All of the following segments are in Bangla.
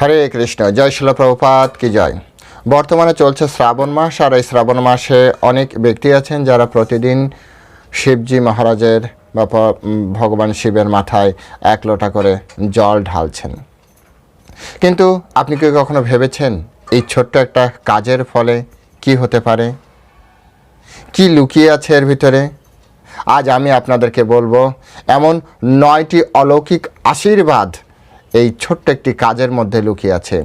হরে কৃষ্ণ, জয় শিল প্রভুপাত কি জয়। বর্তমানে চলছে শ্রাবণ মাস, আর এই শ্রাবণ মাসে অনেক ব্যক্তি আছেন যারা প্রতিদিন শিবজি মহারাজের বা ভগবান শিবের মাথায় এক লোটা করে জল ঢালছেন। কিন্তু আপনি কি কখনো ভেবেছেন এই ছোট্ট একটা কাজের ফলে কি হতে পারে? কি লুকিয়ে আছে এর ভিতরে? আজ আমি আপনাদেরকে বলব, এমন নয়টি অলৌকিক আশীর্বাদ এই ছোট্ট একটি কাজের মধ্যে লুকিয়ে আছে,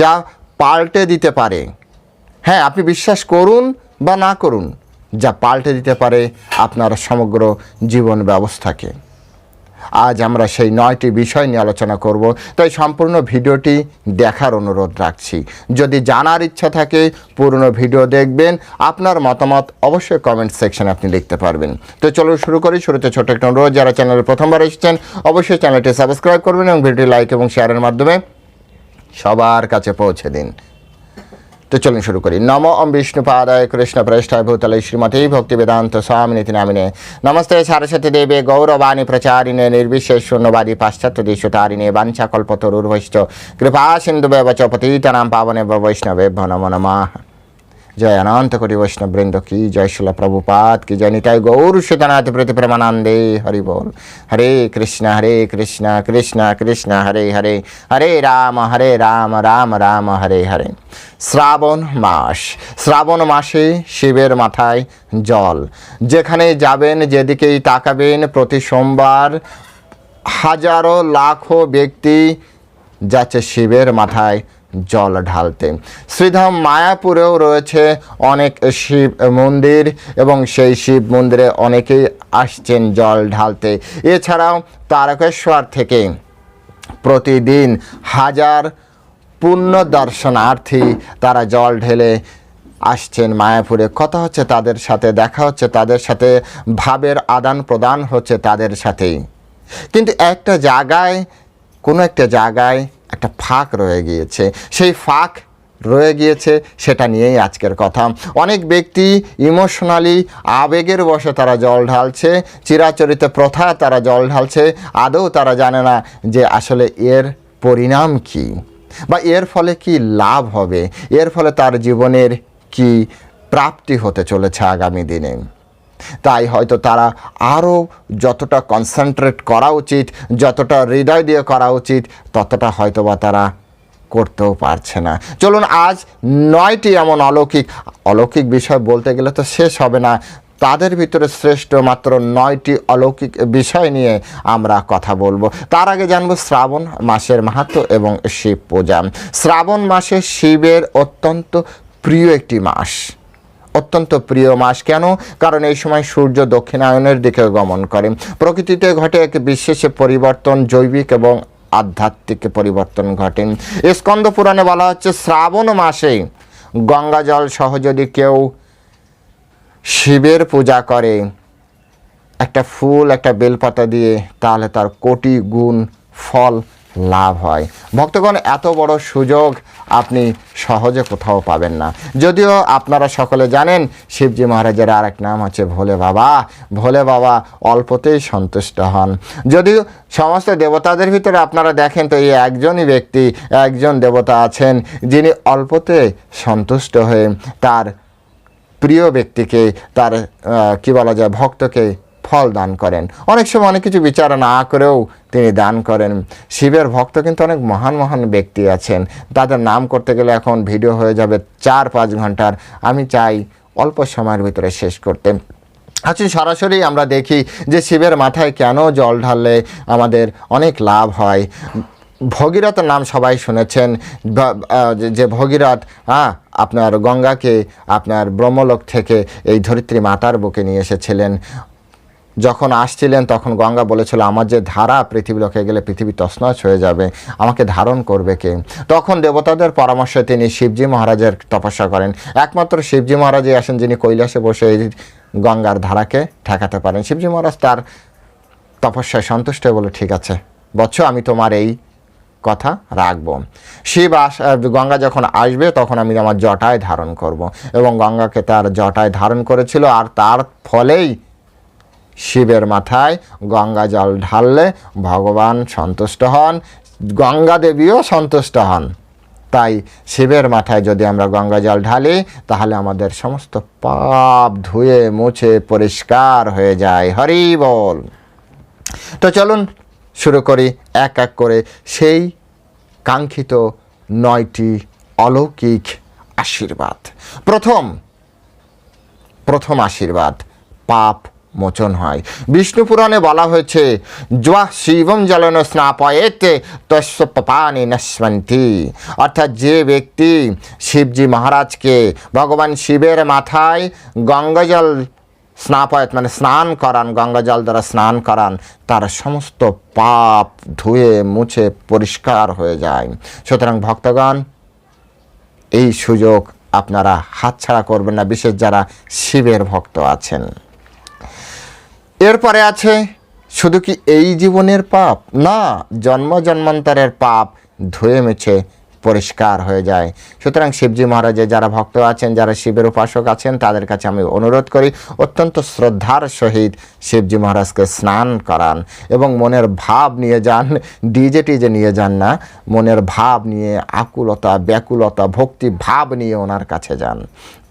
যা পাল্টে দিতে পারে। হ্যাঁ আপনি বিশ্বাস করুন বা না করুন, যা পাল্টে দিতে পারে আপনার সমগ্র জীবন ব্যবস্থাকে। আজ আমরা সেই নয়টি বিষয় নিয়ে আলোচনা করব। তাই সম্পূর্ণ ভিডিওটি দেখার অনুরোধ রাখছি। যদি জানার ইচ্ছা থাকে, পুরনো ভিডিও দেখবেন, আপনার মতামত অবশ্যই কমেন্ট সেকশনে আপনি লিখতে পারবেন। তো চলো শুরু করি। শুরুতে ছোট একটা অনুরোধ, যারা চ্যানেলে প্রথমবার এসেছেন, অবশ্যই চ্যানেলটি সাবস্ক্রাইব করবেন এবং ভিডিওটি লাইক এবং শেয়ারের মাধ্যমে সবার কাছে পৌঁছে দিন। তো চলুন শুরু করি। নম ওম বিষ্ণু পাদায় কৃষ্ণ প্রেষ্ঠায় ভূতলে শ্রীমতী ভক্তি বেদান্ত স্বামিনীতি নামিনে। নমস্তে সারস্বতী দেবে গৌরবাণী প্রচারিণে নির্বিশেষ শূন্যবাদী পাশ্চাত্য দেশতারিণে বাঞ্ছা কল্পতরুর্ভৈশ্চ কৃপা সিন্ধু ব্যবচ পতিতানাম পাবনে বৈষ্ণবে নম নমঃ। জয় অনন্ত করি বৈষ্ণব বৃন্দ কি জয় শিল প্রভুপাত কি জয় নিতাই গৌর সুতনাথ প্রতি প্রেমানন্দে। হরি বল, হরে কৃষ্ণ হরে কৃষ্ণ কৃষ্ণ কৃষ্ণ, হরে হরে হরে রাম হরে রাম রাম রাম, হরে হরে। শ্রাবণ মাস, শ্রাবণ মাসে শিবের মাথায় জল। যেখানে যাবেন, যেদিকেই তাকাবেন, প্রতি সোমবার হাজারো লাখো ব্যক্তি যাচ্ছে শিবের মাথায় জল ঢালতে। শ্রীধাম মায়াপুরেও রয়েছে অনেক শিব মন্দির এবং সেই শিব মন্দিরে অনেকেই আসছেন জল ঢালতে। এছাড়াও তারকেশ্বর থেকে প্রতিদিন হাজার পুণ্য দর্শনার্থী তারা জল ঢেলে আসছেন মায়াপুরে। কথা হচ্ছে তাদের সাথে, দেখা হচ্ছে তাদের সাথে, ভাবের আদান প্রদান হচ্ছে তাদের সাথেই। কিন্তু একটা জায়গায়, কোনো একটা জায়গায় একটা ফাঁক রয়ে গিয়েছে। সেই ফাঁক রয়ে গিয়েছে, সেটা নিয়েই আজকের কথা। অনেক ব্যক্তি ইমোশনালি আবেগের বসে তারা জল ঢালছে, চিরাচরিত প্রথা তারা জল ঢালছে, আদৌ তারা জানে না যে আসলে এর পরিণাম কী বা এর ফলে কি লাভ হবে, এর ফলে তার জীবনের কি প্রাপ্তি হতে চলেছে আগামী দিনে। তাই হয়তো তারা আরও যতটা কনসেন্ট্রেট করা উচিত, যতটা হৃদয় দিয়ে করা উচিত, ততটা হয়তো বা তারা করতেও পারছে না। চলুন, আজ নয়টি এমন অলৌকিক অলৌকিক বিষয় বলতে গেলে তো শেষ হবে না। তাদের ভিতরে শ্রেষ্ঠ মাত্র নয়টি অলৌকিক বিষয় নিয়ে আমরা কথা বলব। তার আগে জানব শ্রাবণ মাসের মাহাত্ম এবং শিব পূজা। শ্রাবণ মাসে শিবের অত্যন্ত প্রিয় একটি মাস। অত্যন্ত প্রিয় মাস। কেন? কারণ এই সময় সূর্য দক্ষিণায়নের দিকে গমন করে। প্রকৃতিতে ঘটে এক বিশেষ পরিবর্তন, জৈবিক এবং আধ্যাত্মিক পরিবর্তন ঘটে। স্কন্দ পুরাণে বলা হচ্ছে, শ্রাবণ মাসে গঙ্গা জল সহ যদি কেউ শিবের পূজা করে, একটা ফুল, একটা বেলপাতা দিয়ে, তাহলে তার কোটি গুণ ফল লাভ হয়। ভক্তগণ, এত বড় সুযোগ আপনি সহজে কোথাও পাবেন না। যদিও আপনারা সকলে জানেন, শিবজি মহারাজের আর এক নাম হচ্ছে ভোলে বাবা। ভোলে বাবা অল্পতেই সন্তুষ্ট হন। যদিও সমস্ত দেবতাদের ভিতরে আপনারা দেখেন তো, এই একজনই ব্যক্তি, একজন দেবতা আছেন যিনি অল্পতে সন্তুষ্ট হয়ে তার প্রিয় ব্যক্তিকে, তার কি বলা যায়, ভক্তকে ফল দান করেন। অনেক সময় অনেক কিছু বিচার না করেও তিনি দান করেন। শিবের ভক্ত কিন্তু অনেক মহান মহান ব্যক্তি আছেন। তাদের নাম করতে গেলে এখন ভিডিও হয়ে যাবে চার, পাঁচ ঘণ্টার। আমি চাই অল্প সময়ের ভিতরে শেষ করতে। আচ্ছা সরাসরি আমরা দেখি যে শিবের মাথায় কেন জল ঢাললে আমাদের অনেক লাভ হয়। ভগীরথের নাম সবাই শুনেছেন। যে ভগীরথ হ্যাঁ আপনার গঙ্গাকে, আপনার ব্রহ্মলোক থেকে এই ধরিত্রী মাতার বুকে নিয়ে এসেছিলেন। যখন আসছিলেন, তখন গঙ্গা বলেছিল, আমার যে ধারা পৃথিবী লোকে গেলে পৃথিবী তছনছ হয়ে যাবে, আমাকে ধারণ করবে কে? তখন দেবতাদের পরামর্শে তিনি শিবজি মহারাজের তপস্যা করেন। একমাত্র শিবজি মহারাজই আসেন, যিনি কৈলাসে বসে এই গঙ্গার ধারাকে ঠেকাতে পারেন। শিবজি মহারাজ তার তপস্যায় সন্তুষ্ট বলে ঠিক আছে, বৎস, আমি তোমার এই কথা রাখব। শিব আস গঙ্গা যখন আসবে, তখন আমি আমার জটায় ধারণ করব এবং গঙ্গাকে তার জটায় ধারণ করেছিল, আর তার ফলেই শিবের মাথায় গঙ্গা জল ঢাললে ভগবান সন্তুষ্ট হন, গঙ্গা দেবীও সন্তুষ্ট হন। তাই শিবের মাথায় যদি আমরা গঙ্গা জল ঢালি, তাহলে আমাদের সমস্ত পাপ ধুয়ে মুছে পরিষ্কার হয়ে যায়। হরি বল। তো চলুন শুরু করি এক এক করে সেই কাঙ্ক্ষিত নয়টি অলৌকিক আশীর্বাদ। প্রথম প্রথম আশীর্বাদ, পাপ মোচন হয়। বিষ্ণু পুরাণে বলা হয়েছে জোয়া শিবম জলন স্নাপয়েতে তস্য পাপানি নস্মন্তি। অর্থাৎ যে ব্যক্তি শিবজি মহারাজকে ভগবান শিবের মাথায় গঙ্গাজল স্নাপয়ত মানে স্নান করান, গঙ্গাজল দ্বারা স্নান করান, তার সমস্ত পাপ ধুয়ে মুছে পরিষ্কার হয়ে যায়। সুতরাং ভক্তগণ, এই সুযোগ আপনারা হাতছাড়া করবেন না, বিশেষ যারা শিবের ভক্ত আছেন। এরপরে আছে শুধু কি এই জীবনের পাপ? না জন্ম জন্মান্তরের পাপ ধুয়ে মুছে পরিষ্কার হয়ে যায়। সুতরাং শিবজি মহারাজের যারা ভক্ত আছেন, যারা শিবের উপাসক আছেন, তাদের কাছে আমি অনুরোধ করি, অত্যন্ত শ্রদ্ধার সহিত শিবজি মহারাজকে স্নান করান এবং মনের ভাব নিয়ে যান। ডিজে টিজে নিয়ে যান না, মনের ভাব নিয়ে, আকুলতা, ব্যাকুলতা, ভক্তি ভাব নিয়ে ওনার কাছে যান।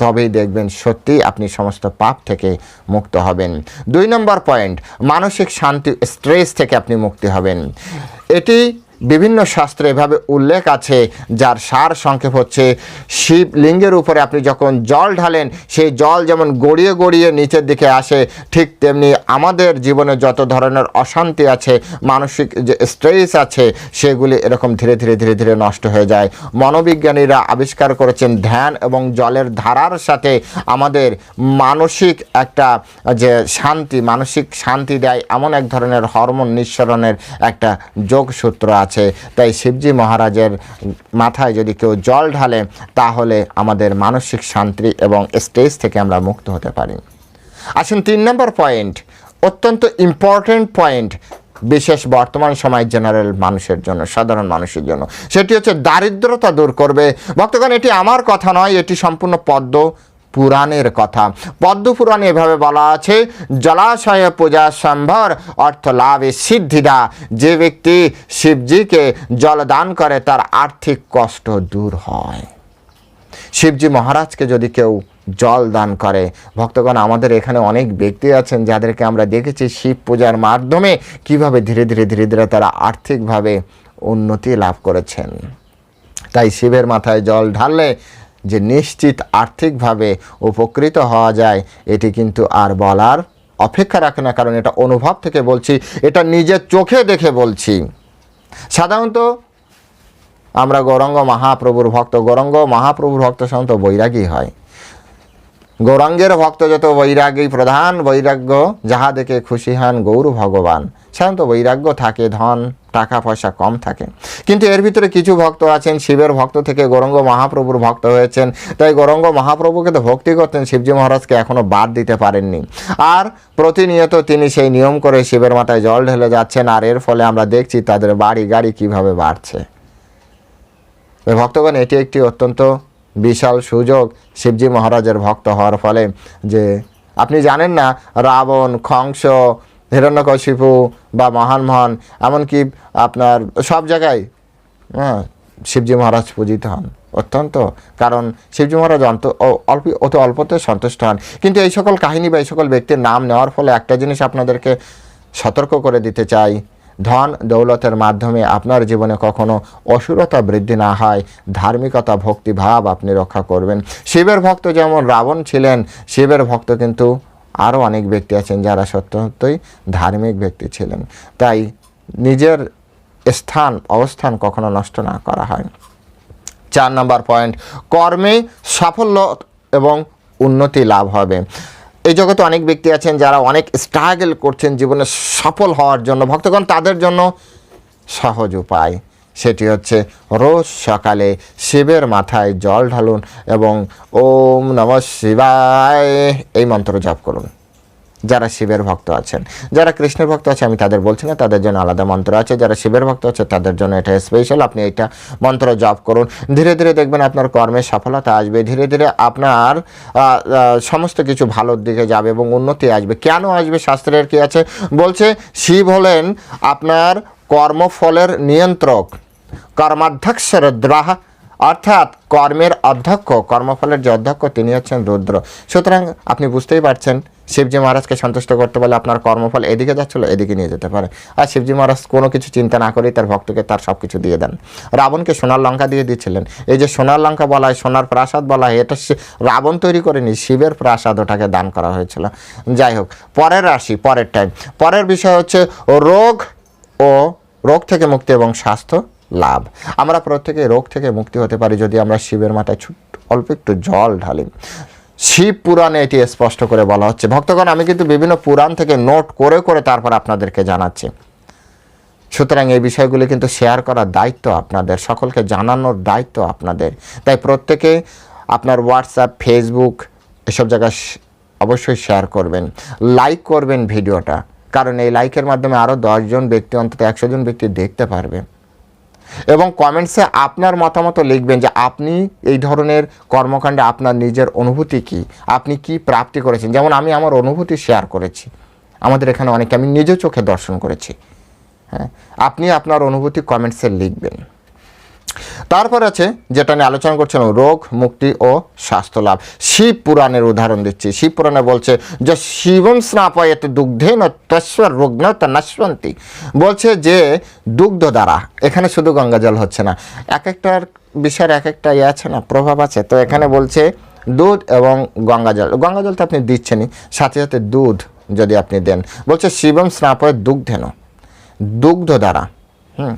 তবেই দেখবেন সত্যি আপনি সমস্ত পাপ থেকে মুক্ত হবেন। দুই নম্বর পয়েন্ট, মানসিক শান্তি স্ট্রেস থেকে আপনি মুক্তি হবেন। এটি বিভিন্ন শাস্ত্রে এভাবে উল্লেখ আছে, যার সার সংক্ষেপ হচ্ছে, শিবলিঙ্গের উপরে আপনি যখন জল ঢালেন, সেই জল যেমন গড়িয়ে গড়িয়ে নিচের দিকে আসে, ঠিক তেমনি আমাদের জীবনে যত ধরনের অশান্তি আছে, মানসিক যে স্ট্রেস আছে, সেগুলি এরকম ধীরে ধীরে ধীরে ধীরে নষ্ট হয়ে যায়। মনোবিজ্ঞানীরা আবিষ্কার করেছেন ধ্যান এবং জলের ধারার সাথে আমাদের মানসিক একটা যে শান্তি, মানসিক শান্তি দেয়, এমন এক ধরনের হরমোন নিঃসরণের একটা যোগসূত্র আছে। তাই শিবজি মহারাজের মাথায় যদি কেউ জল ঢালে, তাহলে আমাদের মানসিক শান্তি এবং স্টেজ থেকে আমরা মুক্ত হতে পারি। আসুন তিন নম্বর পয়েন্ট অত্যন্ত ইম্পর্ট্যান্ট পয়েন্ট বিশেষ বর্তমান সময় জেনারেল মানুষের জন্য, সাধারণ মানুষের জন্য। সেটি হচ্ছে দারিদ্রতা দূর করবে। ভক্তগণ, এটি আমার কথা নয়, এটি সম্পূর্ণ পদ্ম পুরাণের কথা। পদ্ম পুরাণে এভাবে বলা আছে, জলাশয়ে পূজা সম্ভর, অর্থ লাভে সিদ্ধিদা। যে ব্যক্তি শিবজিকে জল দান করে, তার আর্থিক কষ্ট দূর হয়। শিবজি মহারাজকে যদি কেউ জল দান করে। ভক্তগণ, আমাদের এখানে অনেক ব্যক্তি আছেন যাদেরকে আমরা দেখেছি শিব পূজার মাধ্যমে কীভাবে ধীরে ধীরে ধীরে ধীরে তারা আর্থিকভাবে উন্নতি লাভ করেছেন। তাই শিবের মাথায় জল ঢাললে যে নিশ্চিত আর্থিকভাবে উপকৃত হওয়া যায়, এটি কিন্তু আর বলার অপেক্ষা রাখে না, কারণ এটা অনুভব থেকে বলছি, এটা নিজের চোখে দেখে বলছি। সাধারণত আমরা গৌরাঙ্গ মহাপ্রভুর ভক্ত, গৌরাঙ্গ মহাপ্রভুর ভক্ত সাধারণত বৈরাগী হয়। গৌরাঙ্গের ভক্ত যত বৈরাগী প্রধান, বৈরাগ্য যাহা দেখে খুশি হন গৌর ভগবান। সাধারণত বৈরাগ্য থাকে ধন, টাকা পয়সা কম থাকে। কিন্তু এর ভিতরে কিছু ভক্ত আছেন, শিবের ভক্ত থেকে গৌরঙ্গ মহাপ্রভুর ভক্ত হয়েছেন। তাই গৌরঙ্গ মহাপ্রভুকে তো ভক্তি করতেন, শিবজি মহারাজকে এখনও বাদ দিতে পারেননি। আর প্রতিনিয়ত তিনি সেই নিয়ম করে শিবের মাথায় জল ঢেলে যাচ্ছেন, আর এর ফলে আমরা দেখছি তাদের বাড়ি গাড়ি কীভাবে বাড়ছে। ভক্তগণ, এটি একটি অত্যন্ত বিশাল সুযোগ শিবজি মহারাজের ভক্ত হওয়ার ফলে যে আপনি জানেন না, রাবণ কংস হিরণ্যকশিপু বা মহান মহান, এমনকি আপনার সব জায়গায় হ্যাঁ শিবজি মহারাজ পূজিত হন অত্যন্ত, কারণ শিবজি মহারাজ অন্ত অল্প, অত অল্পতে সন্তুষ্ট হন। কিন্তু এই সকল কাহিনী বা এই সকল ব্যক্তির নাম নেওয়ার ফলে একটা জিনিস আপনাদেরকে সতর্ক করে দিতে চাই। ধন দৌলতের মাধ্যমে আপনার জীবনে কখনো অসুরতা বৃদ্ধি না হয়, ধার্মিকতা, ভক্তিভাব আপনি রক্ষা করবেন। শিবের ভক্ত যেমন রাবণ ছিলেন, শিবের ভক্ত কিন্তু আরও অনেক ব্যক্তি আছেন যারা সত্য সত্যই ধার্মিক ব্যক্তি ছিলেন। তাই নিজের স্থান, অবস্থান কখনো নষ্ট না করা হয়। চার নম্বর পয়েন্ট, কর্মে সাফল্য এবং উন্নতি লাভ হবে। এই জগতে অনেক ব্যক্তি আছেন যারা অনেক স্ট্রাগল করছেন জীবনে সফল হওয়ার জন্য। ভক্তগণ, তাদের জন্য সহজ উপায় সেটি হচ্ছে রোজ সকালে শিবের মাথায় জল ঢালুন এবং ওম নম শিবায় এই মন্ত্র জপ করুন। যারা শিবের ভক্ত আছেন। যারা কৃষ্ণের ভক্ত আছে, আমি তাদের বলছি না, তাদের জন্য আলাদা মন্ত্র আছে। যারা শিবের ভক্ত আছে, তাদের জন্য এটা স্পেশাল আপনি এটা মন্ত্র জপ করুন। ধীরে ধীরে দেখবেন আপনার কর্মে সফলতা আসবে। ধীরে ধীরে আপনার সমস্ত কিছু ভালোর দিকে যাবে এবং উন্নতি আসবে। কেন আসবে? শাস্ত্রের কি আছে? বলছে, শিব হলেন আপনার কর্মফলের নিয়ন্ত্রক। কর্মাধ্যক্ষ রুদ্রাহ অর্থাৎ কর্মের অধ্যক্ষ, কর্মফলের যে অধ্যক্ষ, তিনি হচ্ছেন রুদ্র। সুতরাং আপনি বুঝতেই পারছেন, শিবজি মহারাজকে সন্তুষ্ট করতে বলে আপনার কর্মফল এদিকে যাচ্ছিল, এদিকে নিয়ে যেতে পারে। আর শিবজি মহারাজ কোনো কিছু চিন্তা না করেই তার ভক্তকে তার সব কিছু দিয়ে দেন। রাবণকে সোনার লঙ্কা দিয়ে দিচ্ছিলেন। এই যে সোনার লঙ্কা বলা হয়, সোনার প্রাসাদ বলা হয়, এটা রাবণ তৈরি করেনি, শিবের প্রাসাদ ওটাকে দান করা হয়েছিল। যাই হোক, পরের রাশি, পরের টাইম পরের বিষয় হচ্ছে রোগ ও রোগ থেকে মুক্তি এবং স্বাস্থ্য। লাভ। আমরা প্রত্যেকে রোগ থেকে মুক্তি হতে পারি যদি আমরা শিবের মাথায় ছোট্ট অল্প একটু জল ঢালি। শিব পুরাণে এটি স্পষ্ট করে বলা হচ্ছে। ভক্তগণ, আমি কিন্তু বিভিন্ন পুরাণ থেকে নোট করে করে তারপর আপনাদেরকে জানাচ্ছি। সুতরাং এই বিষয়গুলি কিন্তু শেয়ার করার দায়িত্ব আপনাদের, সকলকে জানানোর দায়িত্ব আপনাদের। তাই প্রত্যেকে আপনার হোয়াটসঅ্যাপ ফেসবুক এসব জায়গায় অবশ্যই শেয়ার করবেন লাইক করবেন ভিডিওটা। কারণ এই লাইকের মাধ্যমে আরও দশজন ব্যক্তি, অন্তত একশো জন ব্যক্তি দেখতে পারবে। এবং কমেন্টসে আপনার মতামত লিখবেন যে আপনি এই ধরনের কর্মকাণ্ডে আপনার নিজের অনুভূতি কি? আপনি কি প্রাপ্তি করেছেন? যেমন আমি আমার অনুভূতি শেয়ার করেছি। আমাদের এখানে অনেকে আমি নিজ চোখে দর্শন করেছি। হ্যাঁ আপনি আপনার অনুভূতি কমেন্টসে লিখবেন। তারপর আছে, যেটা নিয়ে আলোচনা করছিলাম, রোগ, মুক্তি ও স্বাস্থ্য লাভ। শিব পুরাণের উদাহরণ দিচ্ছি। শিব পুরাণে বলছে যে, শিবম স্নাপয়ত দুগ্ধেন তস্বর রুগ্ন নশ্বন্তি বলছে যে, দুগ্ধ দ্বারা, এখানে শুধু গঙ্গা জল হচ্ছে না এক একটার বিষয়ের এক একটা ইয়ে আছে না, প্রভাব আছে। তো এখানে বলছে দুধ এবং গঙ্গা জল। গঙ্গা জল তো আপনি দিচ্ছেনই, সাথে সাথে দুধ যদি আপনি দেন। বলছে শিবম স্নাপয় দুগ্ধেন, দুগ্ধ দ্বারা। হুম,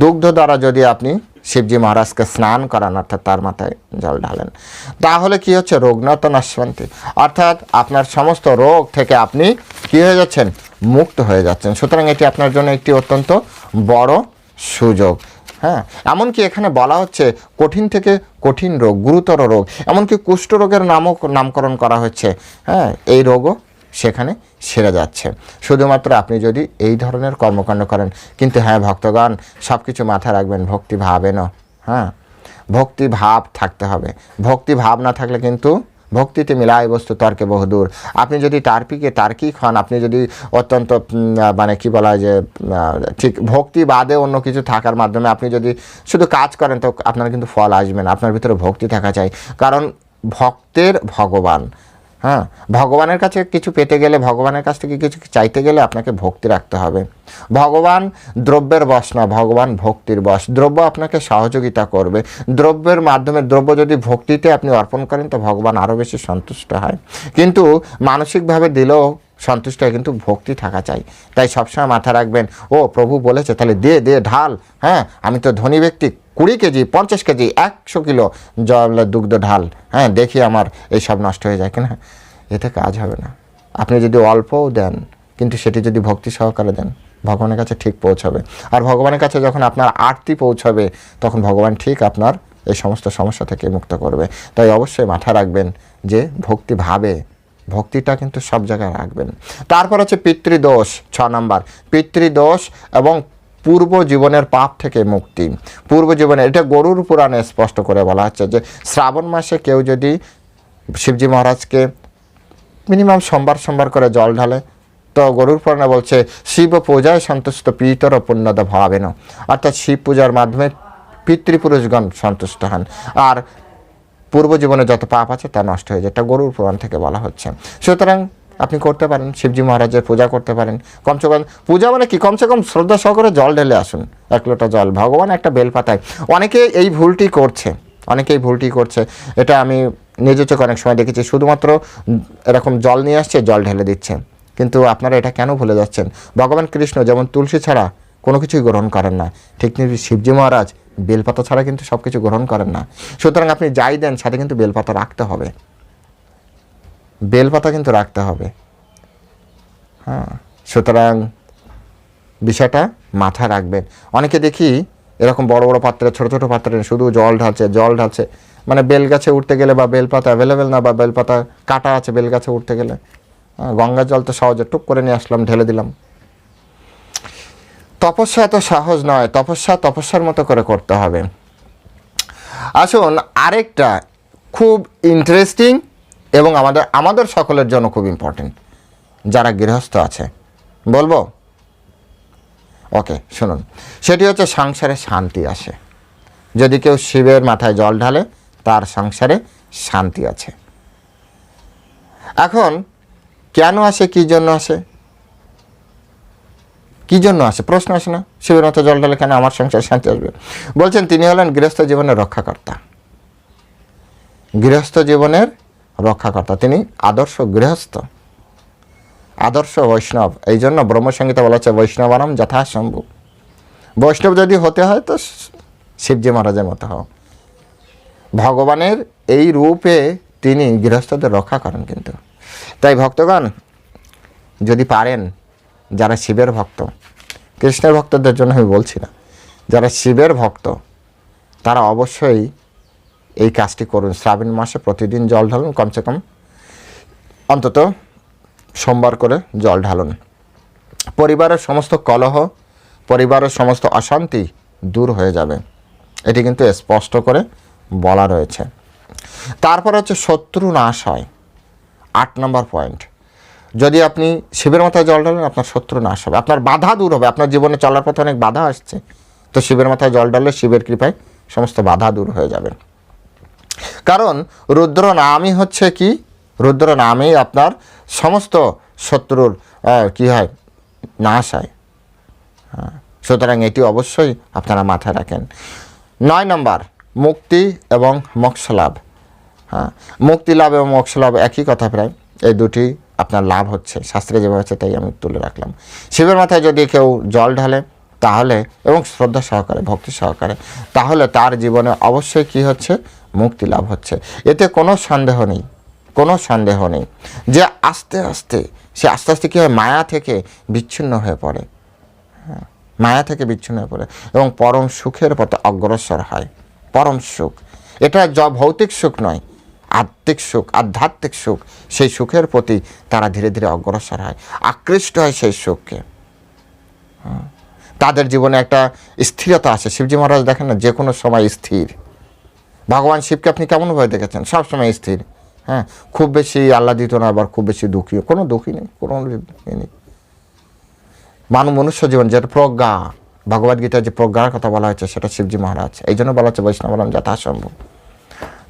দুগ্ধ দ্বারা যদি আপনি শিবজি মহারাজকে স্নান করান, অর্থাৎ তার মাথায় জল ঢালেন। তাহলে কি হচ্ছে? রোগনত নাশান্তি অর্থাৎ আপনার সমস্ত রোগ থেকে আপনি কি হয়ে যাচ্ছেন? মুক্ত হয়ে যাচ্ছেন। সুতরাং এটি আপনার জন্য একটি অত্যন্ত বড় সুযোগ। হ্যাঁ এমনকি এখানে বলা হচ্ছে কঠিন থেকে কঠিন রোগ, গুরুতর রোগ, এমনকি কুষ্ঠরোগের নামও নামকরণ করা হচ্ছে। হ্যাঁ এই রোগও সেখানে সেরে যাচ্ছে। শুধুমাত্র আপনি যদি এই ধরনের কর্মকাণ্ড করেন, কিন্তু হ্যাঁ ভক্তগণ সব কিছু মাথায় রাখবেন, ভক্তি ভাবেন হ্যাঁ ভক্তি ভাব থাকতে হবে। ভক্তি ভাব না থাকলে কিন্তু ভক্তিতে মিলায় বস্তু, তর্কে বহুদূর আপনি যদি তার্কিকে তার্কিক হন, আপনি যদি অত্যন্ত মানে কি বলা হয় যে ঠিক ভক্তি বাদে অন্য কিছু থাকার মাধ্যমে আপনি যদি শুধু কাজ করেন, তো আপনার কিন্তু ফল আসবে না। আপনার ভিতরে ভক্তি থাকা চাই। কারণ ভক্তের ভগবান হ্যাঁ ভগবানের কাছে কিছু পেতে গেলে, ভগবানের কাছ থেকে কিছু চাইতে গেলে আপনাকে ভক্তি রাখতে হবে। ভগবান দ্রব্যের বশ না, ভগবান ভক্তির বশ। দ্রব্য আপনাকে সহযোগিতা করবে। দ্রব্যের মাধ্যমে, দ্রব্য যদি ভক্তিতে আপনি অর্পণ করেন, তো ভগবান আরও বেশি সন্তুষ্ট হয়। কিন্তু মানসিকভাবে দিলেও সন্তুষ্ট হয়, কিন্তু ভক্তি থাকা চাই। তাই সবসময় মাথা রাখবেন, ও, প্রভু বলেছে, তাহলে দে দে, ঢাল। হ্যাঁ আমি তো ধনী ব্যক্তি কুড়ি কেজি, পঞ্চাশ কেজি, একশো কিলো জল দুগ্ধ ঢাল। হ্যাঁ দেখি আমার এইসব নষ্ট হয়ে যায় কিনা। এতে কাজ হবে না। আপনি যদি অল্পও দেন, কিন্তু সেটি যদি ভক্তি সহকারে দেন, ভগবানের কাছে ঠিক পৌঁছাবে। আর ভগবানের কাছে যখন আপনার আরতি পৌঁছাবে, তখন ভগবান ঠিক আপনার এই সমস্ত সমস্যা থেকে মুক্ত করবে। তাই অবশ্যই মাথা রাখবেন যে ভক্তি ভাবে, ভক্তিটা কিন্তু সব জায়গায় রাখবেন। তারপর হচ্ছে পিতৃদোষ, ছ নাম্বার। পিতৃদোষ এবং পূর্ব জীবনের পাপ থেকে মুক্তি। পূর্ব জীবনে এটা গরুর পুরাণে স্পষ্ট করে বলা হচ্ছে যে, শ্রাবণ মাসে কেউ যদি শিবজি মহারাজকে মিনিমাম সোমবার সোমবার করে জল ঢালে, তো গরুর পুরাণে বলছে, শিব পূজায় সন্তুষ্ট পিতর পুণ্যদ ভাবেন। অর্থাৎ শিব পূজার মাধ্যমে পিতৃপুরুষগণ সন্তুষ্ট হন। আর পূর্ব জীবনে যত পাপ আছে তা নষ্ট হয়ে যায়। এটা গরুর পুরাণ থেকে বলা হচ্ছে। সুতরাং আপনি করতে পারেন, শিবজি মহারাজের পূজা করতে পারেন। কমসে কম পূজা মানে কি? কমসে কম শ্রদ্ধা সহকারে জল ঢেলে আসুন, এক লোটা জল। ভগবান একটা বেলপাতায়। অনেকে এই ভুলটি করছে অনেকেই ভুলটি করছে। এটা আমি নিজে চোখে অনেক সময় দেখেছি। শুধুমাত্র এরকম জল নিয়ে আসছে, জল ঢেলে দিচ্ছে। কিন্তু আপনারা এটা কেন ভুলে যাচ্ছেন? ভগবান কৃষ্ণ যেমন তুলসী ছাড়া কোনো কিছুই গ্রহণ করেন না, ঠিক শিবজি মহারাজ বেলপাতা ছাড়া কিন্তু সব কিছু গ্রহণ করেন না। সুতরাং আপনি যাই দেন, সাথে কিন্তু বেলপাতা রাখতে হবে। বেলপাতা কিন্তু রাখতে হবে। হ্যাঁ সুতরাং বিষয়টা মাথায় রাখবেন। অনেকে দেখি এরকম বড় বড় পাত্রে ছোট ছোট পাত্রে শুধু জল ঢালছে জল ঢালছে। মানে বেল গাছে উঠতে গেলে বা বেলপাতা অ্যাভেলেবেল না বা বেলপাতা কাটা আছে বেল গাছে উঠতে গেলে হ্যাঁ, গঙ্গার জল তো সহজে টুক করে নিয়ে আসলাম ঢেলে দিলাম। তপস্যা এত সহজ নয় তপস্যা তপস্যার মতো করে করতে হবে। আসুন আরেকটা খুব ইন্টারেস্টিং এবং আমাদের আমাদের সকলের জন্য খুব ইম্পর্টেন্ট যারা গৃহস্থ আছে। বলব? ওকে শুনুন। সেটি হচ্ছে সংসারে শান্তি আসে। যদি কেউ শিবের মাথায় জল ঢালে, তার সংসারে শান্তি আছে। এখন, কেন আসে, কি জন্য আসে? কি জন্য আসে? প্রশ্ন আসে না। শিবের মাথায় জল ঢালে কেন আমার সংসারে শান্তি আসবে? বলছেন, তিনি হলেন গৃহস্থ জীবনের রক্ষাকর্তা। গৃহস্থ জীবনের রক্ষাকর্তা, তিনি আদর্শ গৃহস্থ। আদর্শ বৈষ্ণব, এই জন্য ব্রহ্মসংগীতা বলা হচ্ছে বৈষ্ণবারাম যথাসম্ভব বৈষ্ণব যদি হতে হয়, তো শিবজি মহারাজের মতো হও। ভগবানের এই রূপে তিনি গৃহস্থদের রক্ষা করেন কিন্তু। তাই ভক্তগণ, যদি পারেন, যারা শিবের ভক্ত, কৃষ্ণের ভক্তদের জন্য আমি বলছি না, যারা শিবের ভক্ত, তারা অবশ্যই এই কাজটি করুন। শ্রাবণ মাসে প্রতিদিন জল ঢালুন, কমসে কম অন্তত সোমবার করে জল ঢালুন। পরিবারের সমস্ত কলহ, পরিবারের সমস্ত অশান্তি দূর হয়ে যাবে। এটি কিন্তু স্পষ্ট করে বলা রয়েছে। তারপর হচ্ছে শত্রু নাশ হয়। আট নম্বর পয়েন্ট। যদি আপনি শিবের মাথায় জল ঢালেন, আপনার শত্রু নাশ হবে। আপনার বাধা দূর হবে। আপনার জীবনে চলার পথে অনেক বাধা আসছে। তো শিবের মাথায় জল ঢাললে শিবের কৃপায় সমস্ত বাধা দূর হয়ে যাবে। কারণ রুদ্র নামই হচ্ছে কি? রুদ্র নামেই আপনার সমস্ত শত্রুর কি হয়? নাশ হয়। হ্যাঁ, সুতরাং এটি অবশ্যই আপনারা মাথায় রাখেন। নয় নম্বর মুক্তি এবং মোক্ষ হ্যাঁ। মুক্তি লাভ এবং মোক্ষ একই কথা প্রায়। এই দুটি আপনার লাভ হচ্ছে। শাস্ত্রে যেভাবে হচ্ছে তাই আমি তুলে রাখলাম। শিবের মাথায় যদি কেউ জল ঢালে তাহলে এবং শ্রদ্ধা সহকারে ভক্তি সহকারে তাহলে তার জীবনে অবশ্যই কি হচ্ছে? মুক্তি লাভ হচ্ছে। এতে কোনো সন্দেহ নেই কোনো সন্দেহ নেই যে আস্তে আস্তে সে আস্তে আস্তে কী হয় মায়া থেকে বিচ্ছিন্ন হয়ে পড়ে। হ্যাঁ, মায়া থেকে বিচ্ছিন্ন হয়ে পড়ে এবং পরম সুখের পথে অগ্রসর হয়। পরম সুখ। এটা য ভৌতিক সুখ নয় আত্মিক সুখ আধ্যাত্মিক সুখ। সেই সুখের প্রতি তারা ধীরে ধীরে অগ্রসর হয়। আকৃষ্ট হয় সেই সুখকে। হ্যাঁ, তাদের জীবনে একটা স্থিরতা আসে শিবজি মহারাজ দেখেন না যে কোনো সময় স্থির। ভগবান শিবকে আপনি কেমনভাবে দেখেছেন? সবসময় স্থির। হ্যাঁ খুব বেশি আহ্লাদিত না, আবার খুব বেশি দুঃখী কোনো দুঃখী নেই, কোনো নেই। মানব মনুষ্য জীবন যেটা প্রজ্ঞা। ভগবদ্গীতায় যে প্রজ্ঞার কথা বলা হয়েছে, সেটা শিবজি মহারাজ। এই জন্য বলা হচ্ছে বৈষ্ণবরাম যথাসম্ভব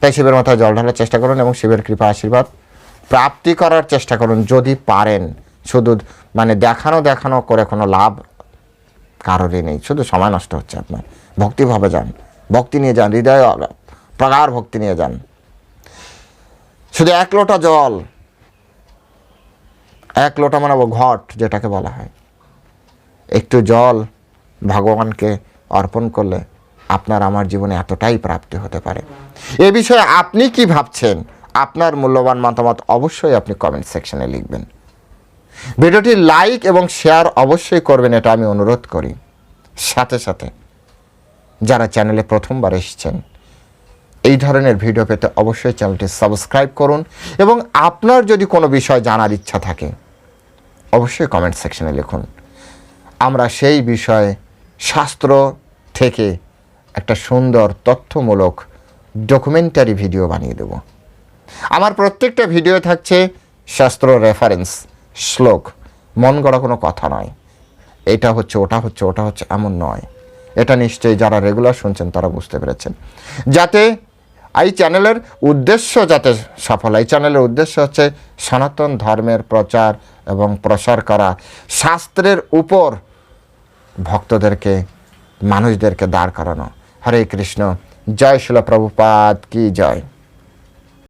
তাই শিবের মাথায় জল ঢালার চেষ্টা করুন এবং শিবের কৃপা আশীর্বাদ প্রাপ্তি করার চেষ্টা করুন যদি পারেন। শুধু মানে দেখানো দেখানো করে কোনো লাভ কারোরই নেই। শুধু সময় নষ্ট হচ্ছে আপনার। ভক্তিভাবে যান। ভক্তি নিয়ে যান, হৃদয় প্রগাঢ় ভক্তি নিয়ে যান। শুধু এক লোটা জল, এক লোটা মানে ঘট যেটাকে বলা হয়। একটু জল ভগবানকে অর্পণ করলে আপনার আমার জীবনে এতটাই প্রাপ্তি হতে পারে। এ বিষয়ে আপনি কি ভাবছেন? আপনার মূল্যবান মতামত অবশ্যই আপনি কমেন্ট সেকশনে লিখবেন। ভিডিওটি লাইক এবং শেয়ার অবশ্যই করবেন, এটা আমি অনুরোধ করি। সাথে সাথে যারা চ্যানেলে প্রথমবার এসেছেন এই ধরনের ভিডিও পেতে অবশ্যই চ্যানেলটি সাবস্ক্রাইব করুন এবং আপনার যদি কোনো বিষয় জানার ইচ্ছা থাকে, অবশ্যই কমেন্ট সেকশনে লিখুন। আমরা সেই বিষয়ে শাস্ত্র থেকে একটা সুন্দর তথ্যমূলক ডকুমেন্টারি ভিডিও বানিয়ে দেব। আমার প্রত্যেকটা ভিডিও থাকছে শাস্ত্র রেফারেন্স শ্লোক। মন গড়া কোনো কথা নয়। এটা হচ্ছে, ওটা হচ্ছে ওটা হচ্ছে, এমন নয়। এটা নিশ্চয়ই যারা রেগুলার শুনছেন তারা বুঝতে পেরেছেন। যাতে এই চ্যানেলের উদ্দেশ্য যাতে সফল, এই চ্যানেলের উদ্দেশ্য হচ্ছে সনাতন ধর্মের প্রচার এবং প্রসার করা। শাস্ত্রের উপর ভক্তদেরকে, মানুষদেরকে দাঁড় করানো। হরে কৃষ্ণ, জয় শিল প্রভুপাদ কি জয়।